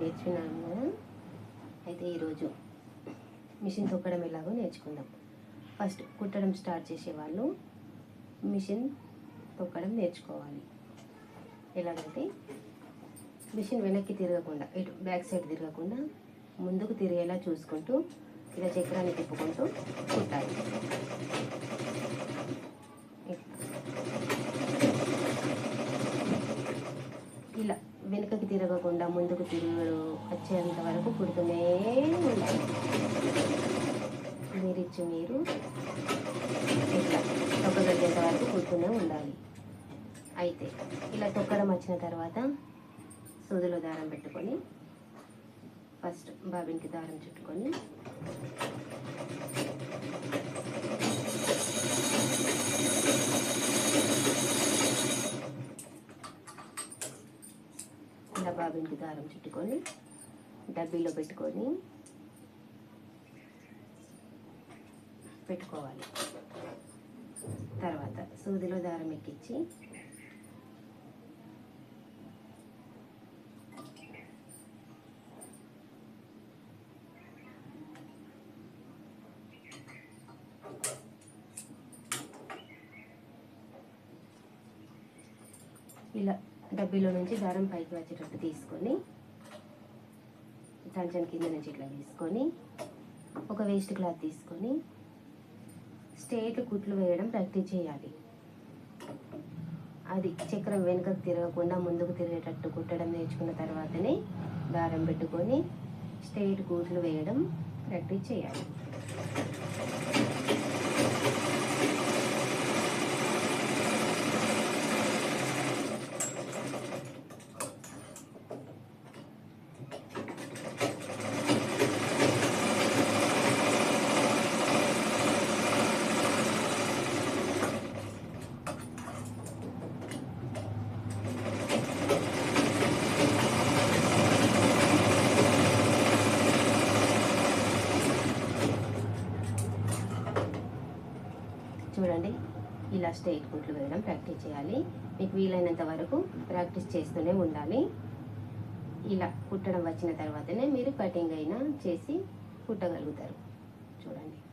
నేర్చుకున్నాము కదా అయితే ఈరోజు మిషన్ తొక్కడం ఎలాగో నేర్చుకుందాం. ఫస్ట్ కుట్టడం స్టార్ట్ చేసే వాళ్ళు మిషన్ తొక్కడం నేర్చుకోవాలి. ఎలాగంటే మిషన్ వెనక్కి తిరగకుండా ఇటు బ్యాక్ సైడ్ తిరగకుండా ముందుకు తిరిగేలా చూసుకుంటూ ఇలా చక్రాన్ని తిప్పుకుంటూ కుట్టాలి ఇలా వెనుకకి తిరగకుండా ముందుకు తిరగడు వచ్చేంత వరకు కుడుతూనే ఉండాలి మీరిచ్చి మీరు ఇట్లా తొక్కగలిగేంత వరకు కుడుతూనే ఉండాలి. అయితే ఇలా తొక్కడం వచ్చిన తర్వాత సూదిలో దారం పెట్టుకొని ఫస్ట్ బాబిన్కి దారం చుట్టుకొని ఇలా బాబిన్కి దారం చుట్టుకొని డబ్బీలో పెట్టుకొని పెట్టుకోవాలి. తర్వాత సూదిలో దారం ఎక్కించి ఇలా డబ్బీలో నుంచి దారం పైకి వచ్చేటట్టు తీసుకొని టంచన్ కింద నుంచి ఇట్లా తీసుకొని ఒక వేస్ట్ క్లాత్ తీసుకొని స్ట్రేట్ కుట్లు వేయడం ప్రాక్టీస్ చేయాలి. అది చక్రం వెనుకకు తిరగకుండా ముందుకు తిరిగేటట్టు కుట్టడం నేర్చుకున్న తర్వాతనే దారం పెట్టుకొని స్ట్రేట్ కుట్లు వేయడం ప్రాక్టీస్ చేయాలి. చూడండి. ఇలా స్ట్రైట్ కుట్లు వేయడం ప్రాక్టీస్ చేయాలి. మీకు వీలైనంత వరకు ప్రాక్టీస్ చేస్తూనే ఉండాలి. ఇలా కుట్టడం వచ్చిన తర్వాతనే మీరు కటింగ్ అయినా చేసి కుట్టగలుగుతారు. చూడండి.